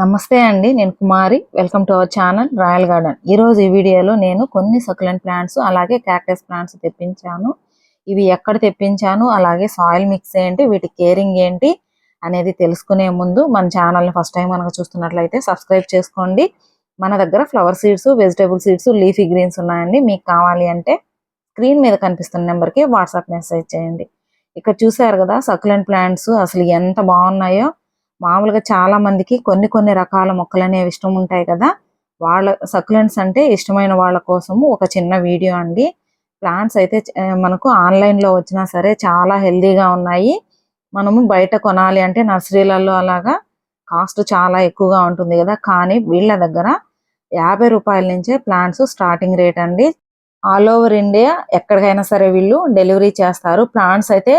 నమస్తే అండి నేను Kumari. Welcome to our channel royal garden ఈ రోజు ఈ వీడియోలో నేను కొన్ని సకులెంట్ ప్లాంట్స్ అలాగే క్యాక్టస్ ప్లాంట్స్ తెప్పించాను. ఇవి ఎక్కడ తెప్పించాను అలాగే సాయిల్ మిక్స్ ఏంటి వీటి కేరింగ్ ఏంటి అనేది తెలుసుకునే ముందు మన ఛానల్ని ఫస్ట్ టైం కనుక చూస్తున్నట్లయితే సబ్స్క్రైబ్ చేసుకోండి. మన దగ్గర flower seeds vegetable seeds leafy greens ఉన్నాయండి. మీకు కావాలి అంటే స్క్రీన్ మీద కనిపిస్తున్న నెంబర్కి వాట్సాప్ మెసేజ్ చేయండి. ఇక్కడ చూసారు కదా సకులెంట్ ప్లాంట్స్ అసలు ఎంత బాగున్నాయో. మామూలుగా చాలా మందికి కొన్ని కొన్ని రకాల మొక్కలు అనేవి ఇష్టం ఉంటాయి కదా. వాళ్ళ సక్యులెంట్స్ అంటే ఇష్టమైన వాళ్ళ కోసము ఒక చిన్న వీడియో అండి. ప్లాంట్స్ అయితే మనకు ఆన్లైన్లో వచ్చినా సరే చాలా హెల్దీగా ఉన్నాయి. మనము బయట కొనాలి అంటే నర్సరీలలో అలాగా కాస్ట్ చాలా ఎక్కువగా ఉంటుంది కదా. కానీ వీళ్ళ దగ్గర యాభై రూపాయల నుంచే ప్లాంట్స్ స్టార్టింగ్ రేట్ అండి. ఆల్ ఓవర్ ఇండియా ఎక్కడికైనా సరే వీళ్ళు డెలివరీ చేస్తారు. ప్లాంట్స్ అయితే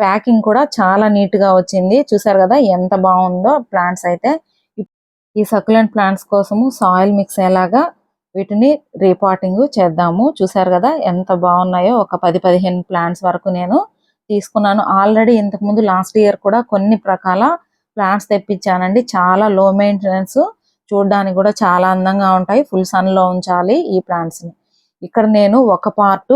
ప్యాకింగ్ కూడా చాలా నీట్గా వచ్చింది. చూసారు కదా ఎంత బాగుందో ప్లాంట్స్ అయితే. ఈ సక్యులెంట్ ప్లాంట్స్ కోసము సాయిల్ మిక్స్ ఎలాగా వీటిని రీపాటింగ్ చేద్దాము. చూసారు కదా ఎంత బాగున్నాయో. ఒక పది పదిహేను ప్లాంట్స్ వరకు నేను తీసుకున్నాను. ఆల్రెడీ ఇంతకు ముందు లాస్ట్ ఇయర్ కూడా కొన్ని రకాల ప్లాంట్స్ తెప్పించానండి. చాలా లో మెయింటెనెన్స్ చూడడానికి కూడా చాలా అందంగా ఉంటాయి. ఫుల్ సన్లో ఉంచాలి ఈ ప్లాంట్స్ని. ఇక్కడ నేను ఒక పార్ట్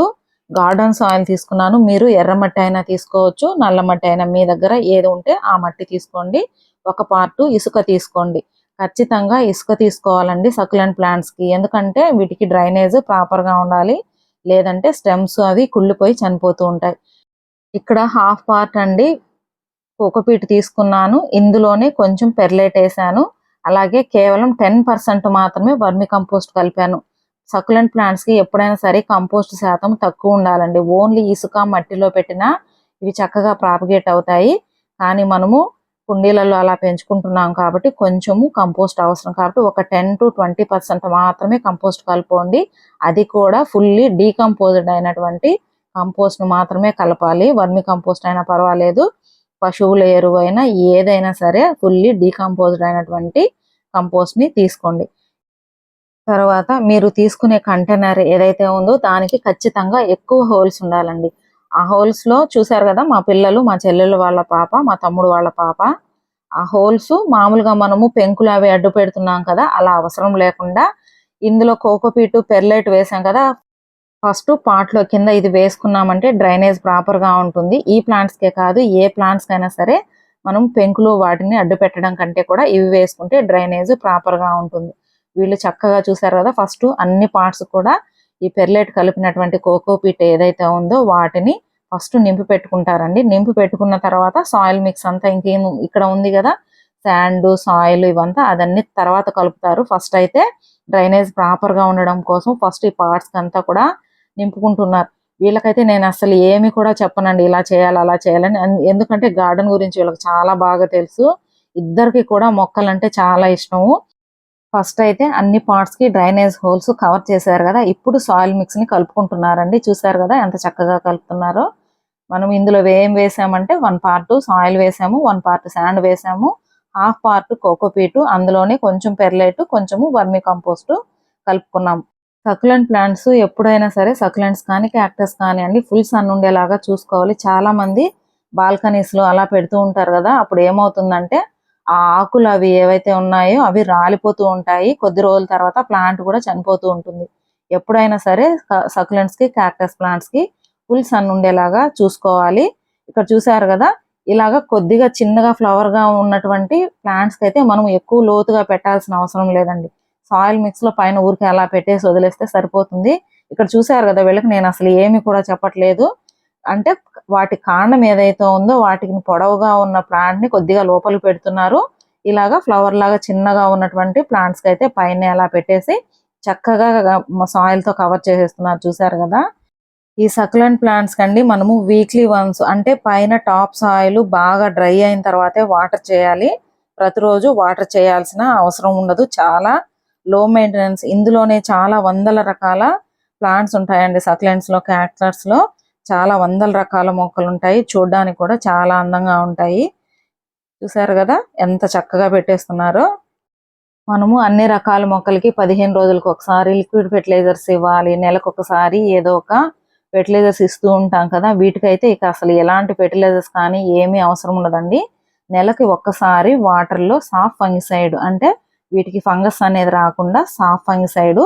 గార్డెన్ సాయిల్ తీసుకున్నాను. మీరు ఎర్రమట్టి అయినా తీసుకోవచ్చు నల్ల మట్టి అయినా మీ దగ్గర ఏది ఉంటే ఆ మట్టి తీసుకోండి. ఒక పార్ట్ ఇసుక తీసుకోండి. ఖచ్చితంగా ఇసుక తీసుకోవాలండి సక్యులెంట్ ప్లాంట్స్కి. ఎందుకంటే వీటికి డ్రైనేజ్ ప్రాపర్గా ఉండాలి. లేదంటే స్టెమ్స్ అవి కుళ్ళిపోయి చనిపోతూ ఉంటాయి. ఇక్కడ హాఫ్ పార్ట్ అండి కోకోపీట్ తీసుకున్నాను. ఇందులోనే కొంచెం పెర్లేట్ వేసాను. అలాగే కేవలం టెన్ పర్సెంట్ మాత్రమే వర్మి కంపోస్ట్ కలిపాను. సకులెంట్ ప్లాంట్స్కి ఎప్పుడైనా సరే కంపోస్ట్ శాతం తక్కువ ఉండాలండి. ఓన్లీ ఇసుక మట్టిలో పెట్టినా ఇవి చక్కగా ప్రాపగేట్ అవుతాయి. కానీ మనము కుండీలలో అలా పెంచుకుంటున్నాం కాబట్టి కొంచెము కంపోస్ట్ అవసరం. కాబట్టి ఒక టెన్ టు ట్వంటీ పర్సెంట్ మాత్రమే కంపోస్ట్ కలుపుకోండి. అది కూడా ఫుల్లీ డీకంపోజ్డ్ అయినటువంటి కంపోస్ట్ను మాత్రమే కలపాలి. వర్మి కంపోస్ట్ అయినా పర్వాలేదు. పశువుల ఎరువు అయినా ఏదైనా సరే ఫుల్లీ డీకంపోజ్డ్ అయినటువంటి కంపోస్ట్ని తీసుకోండి. తర్వాత మీరు తీసుకునే కంటైనర్ ఏదైతే ఉందో దానికి ఖచ్చితంగా ఎక్కువ హోల్స్ ఉండాలండి. ఆ హోల్స్లో చూసారు కదా మా పిల్లలు మా చెల్లెలు వాళ్ళ పాప మా తమ్ముడు వాళ్ళ పాప. ఆ హోల్స్ మామూలుగా మనము పెంకులు అవి అడ్డు పెడుతున్నాం కదా అలా అవసరం లేకుండా ఇందులో కోకోపీటు పెర్లైట్ వేసాం కదా ఫస్ట్ పాట్లో కింద ఇది వేసుకున్నామంటే డ్రైనేజ్ ప్రాపర్గా ఉంటుంది. ఈ ప్లాంట్స్కే కాదు ఏ ప్లాంట్స్కైనా సరే మనం పెంకులు వాటిని అడ్డు పెట్టడం కంటే కూడా ఇవి వేసుకుంటే డ్రైనేజ్ ప్రాపర్గా ఉంటుంది. వీళ్ళు చక్కగా చూసారు కదా ఫస్ట్ అన్ని పార్ట్స్ కూడా ఈ పెర్లెట్ కలిపినటువంటి కోకోపీట్ ఏదైతే ఉందో వాటిని ఫస్ట్ నింపి పెట్టుకుంటారండి. నింపి పెట్టుకున్న తర్వాత సాయిల్ మిక్స్ అంతా ఇంకేం ఇక్కడ ఉంది కదా శాండ్ సాయిల్ ఇవంతా అదన్నీ తర్వాత కలుపుతారు. ఫస్ట్ అయితే డ్రైనేజ్ ప్రాపర్గా ఉండడం కోసం ఫస్ట్ ఈ పార్ట్స్ అంతా కూడా నింపుకుంటున్నారు. వీళ్ళకైతే నేను అసలు ఏమి కూడా చెప్పనండి ఇలా చేయాలి అలా చేయాలని ఎందుకంటే గార్డెన్ గురించి వీళ్ళకి చాలా బాగా తెలుసు. ఇద్దరికి కూడా మొక్కలంటే చాలా ఇష్టము. ఫస్ట్ అయితే అన్ని పార్ట్స్కి డ్రైనేజ్ హోల్స్ కవర్ చేశారు కదా ఇప్పుడు సాయిల్ మిక్స్ని కలుపుకుంటున్నారండి. చూసారు కదా ఎంత చక్కగా కలుపుతున్నారో. మనం ఇందులో ఏం వేసామంటే వన్ పార్ట్ సాయిల్ వేసాము వన్ పార్ట్ శాండ్ వేసాము హాఫ్ పార్ట్ కోకోపీటు అందులోనే కొంచెం పెర్లైట్ కొంచెము వర్మి కంపోస్ట్ కలుపుకున్నాం. సక్యులెంట్ ప్లాంట్స్ ఎప్పుడైనా సరే సక్యులెంట్స్ కానీ క్యాక్టస్ కానీ అండి ఫుల్ సన్ ఉండేలాగా చూసుకోవాలి. చాలా మంది బాల్కనీస్లో అలా పెడుతూ ఉంటారు కదా అప్పుడు ఏమవుతుందంటే ఆ ఆకులు అవి ఏవైతే ఉన్నాయో అవి రాలిపోతూ ఉంటాయి. కొద్ది రోజుల తర్వాత ప్లాంట్ కూడా చనిపోతూ ఉంటుంది. ఎప్పుడైనా సరే సక్యులెంట్స్కి క్యాక్టస్ ప్లాంట్స్కి ఫుల్ సన్ ఉండేలాగా చూసుకోవాలి. ఇక్కడ చూసారు కదా ఇలాగా కొద్దిగా చిన్నగా ఫ్లవర్గా ఉన్నటువంటి ప్లాంట్స్కి అయితే మనం ఎక్కువ లోతుగా పెట్టాల్సిన అవసరం లేదండి. సాయిల్ మిక్స్లో పైన ఊరికే అలా పెట్టేసి వదిలేస్తే సరిపోతుంది. ఇక్కడ చూసారు కదా వీళ్ళకి నేను అసలు ఏమి కూడా చెప్పట్లేదు. అంటే వాటి కాండం ఏదైతే ఉందో వాటికి పొడవుగా ఉన్న ప్లాంట్ని కొద్దిగా లోపలికి పెడుతున్నారు. ఇలాగా ఫ్లవర్ లాగా చిన్నగా ఉన్నటువంటి ప్లాంట్స్కి అయితే పైన అలా పెట్టేసి చక్కగా సాయిల్తో కవర్ చేసేస్తున్నారు. చూసారు కదా? ఈ సక్యులెంట్ ప్లాంట్స్ కండి మనము వీక్లీ వన్స్ అంటే పైన టాప్ సాయిల్ బాగా డ్రై అయిన తర్వాతే వాటర్ చేయాలి. ప్రతిరోజు వాటర్ చేయాల్సిన అవసరం ఉండదు. చాలా లో మెయింటెనెన్స్ ఇందులోనే చాలా వందల రకాల ప్లాంట్స్ ఉంటాయండి సక్యులెంట్స్లో లో. చాలా వందల రకాల మొక్కలు ఉంటాయి. చూడడానికి కూడా చాలా అందంగా ఉంటాయి. చూసారు కదా? ఎంత చక్కగా పెట్టేస్తున్నారో. మనము అన్ని రకాల మొక్కలకి పదిహేను రోజులకు ఒకసారి లిక్విడ్ ఫెర్టిలైజర్స్ ఇవ్వాలి. నెలకు ఒకసారి ఏదో ఒక ఫెర్టిలైజర్స్ ఇస్తూ ఉంటాం కదా? వీటికైతే ఇక అసలు ఎలాంటి ఫెర్టిలైజర్స్ కానీ ఏమీ అవసరం ఉండదండి. నెలకి ఒక్కసారి వాటర్లో సాఫ్ ఫంగిసైడ్ అంటే వీటికి ఫంగస్ అనేది రాకుండా సాఫ్ ఫంగిసైడ్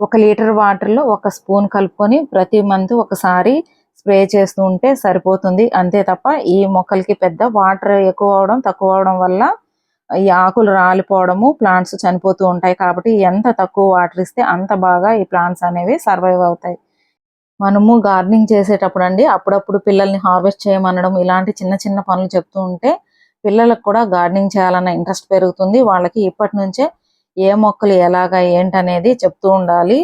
ఒక లీటర్ వాటర్లో ఒక స్పూన్ కలుపుకొని ప్రతి మంత్ ఒకసారి స్ప్రే చేస్తూ ఉంటే సరిపోతుంది. అంతే తప్ప ఈ మొక్కలకి పెద్ద వాటర్ ఎక్కువ అవడం తక్కువ అవడం వల్ల ఈ ఆకులు రాలిపోవడము ప్లాంట్స్ చనిపోతూ ఉంటాయి. కాబట్టి ఎంత తక్కువ వాటర్ ఇస్తే అంత బాగా ఈ ప్లాంట్స్ అనేవి సర్వైవ్ అవుతాయి. మనము గార్డెనింగ్ చేసేటప్పుడు అండి అప్పుడప్పుడు పిల్లల్ని హార్వెస్ట్ చేయమనడం ఇలాంటి చిన్న చిన్న పనులు చెప్తూ ఉంటే పిల్లలకు కూడా గార్డెనింగ్ చేయాలన్న ఇంట్రెస్ట్ పెరుగుతుంది. వాళ్ళకి ఇప్పటి నుంచే ఏ మొక్కలు ఎలాగా ఏంటనేది చెప్తూ ఉండాలి.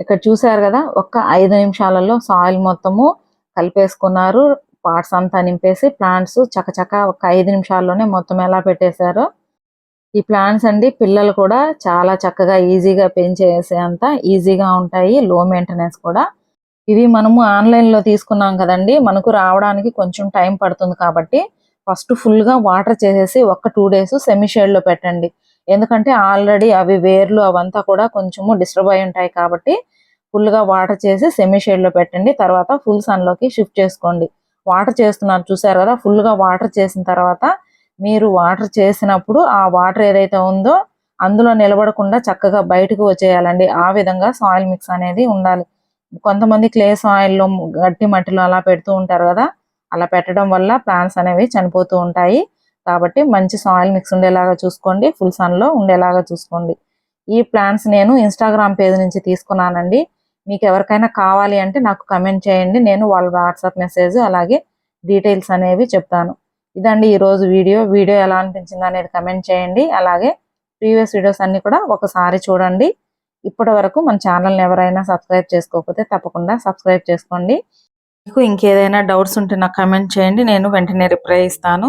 ఇక్కడ చూసారు కదా ఒక్క ఐదు నిమిషాలలో సాయిల్ మొత్తము కలిపేసుకున్నారు. పార్ట్స్ అంతా నింపేసి ప్లాంట్స్ చకచక ఒక ఐదు నిమిషాల్లోనే మొత్తం ఎలా పెట్టేశారో. ఈ ప్లాంట్స్ అండి పిల్లలు కూడా చాలా చక్కగా ఈజీగా పెంచేసే అంత ఈజీగా ఉంటాయి లో మెయింటెనెన్స్ కూడా. ఇవి మనము ఆన్లైన్లో తీసుకున్నాం కదండి మనకు రావడానికి కొంచెం టైం పడుతుంది కాబట్టి ఫస్ట్ ఫుల్గా వాటర్ చేసేసి ఒక టూ డేస్ సెమీ షేడ్లో పెట్టండి. ఎందుకంటే ఆల్రెడీ అవి వేర్లు అవంతా కూడా కొంచెము డిస్టర్బ్ అయి ఉంటాయి కాబట్టి ఫుల్గా వాటర్ చేసి సెమీ షేడ్లో పెట్టండి. తర్వాత ఫుల్ సన్లోకి షిఫ్ట్ చేసుకోండి. వాటర్ చేస్తున్నారు చూసారు కదా? ఫుల్గా వాటర్ చేసిన తర్వాత మీరు వాటర్ చేసినప్పుడు ఆ వాటర్ ఏదైతే ఉందో అందులో నిలబడకుండా చక్కగా బయటకు వచ్చేయాలండి. ఆ విధంగా సాయిల్ మిక్స్ అనేది ఉండాలి. కొంతమంది క్లే సాయిల్లో గట్టి మట్టిలో అలా పెడుతూ ఉంటారు కదా? అలా పెట్టడం వల్ల ప్లాంట్స్ అనేవి చనిపోతూ ఉంటాయి. కాబట్టి మంచి సాయిల్ మిక్స్ ఉండేలాగా చూసుకోండి ఫుల్ సన్లో ఉండేలాగా చూసుకోండి. ఈ ప్లాంట్స్ నేను ఇన్స్టాగ్రామ్ పేజ్ నుంచి తీసుకున్నానండి. మీకు ఎవరికైనా కావాలి అంటే నాకు కమెంట్ చేయండి. నేను వాళ్ళ వాట్సాప్ మెసేజ్ అలాగే డీటెయిల్స్ అనేవి చెప్తాను. ఇదండి ఈ రోజు వీడియో. వీడియో ఎలా అనిపించింది అనేది కమెంట్ చేయండి. అలాగే ప్రీవియస్ వీడియోస్ అన్ని కూడా ఒకసారి చూడండి. ఇప్పటి వరకు మన ఛానల్ని ఎవరైనా సబ్స్క్రైబ్ చేసుకోకపోతే తప్పకుండా సబ్స్క్రైబ్ చేసుకోండి. మీకు ఇంకేదైనా డౌట్స్ ఉంటే నాకు కమెంట్ చేయండి. నేను వెంటనే రిప్లై ఇస్తాను.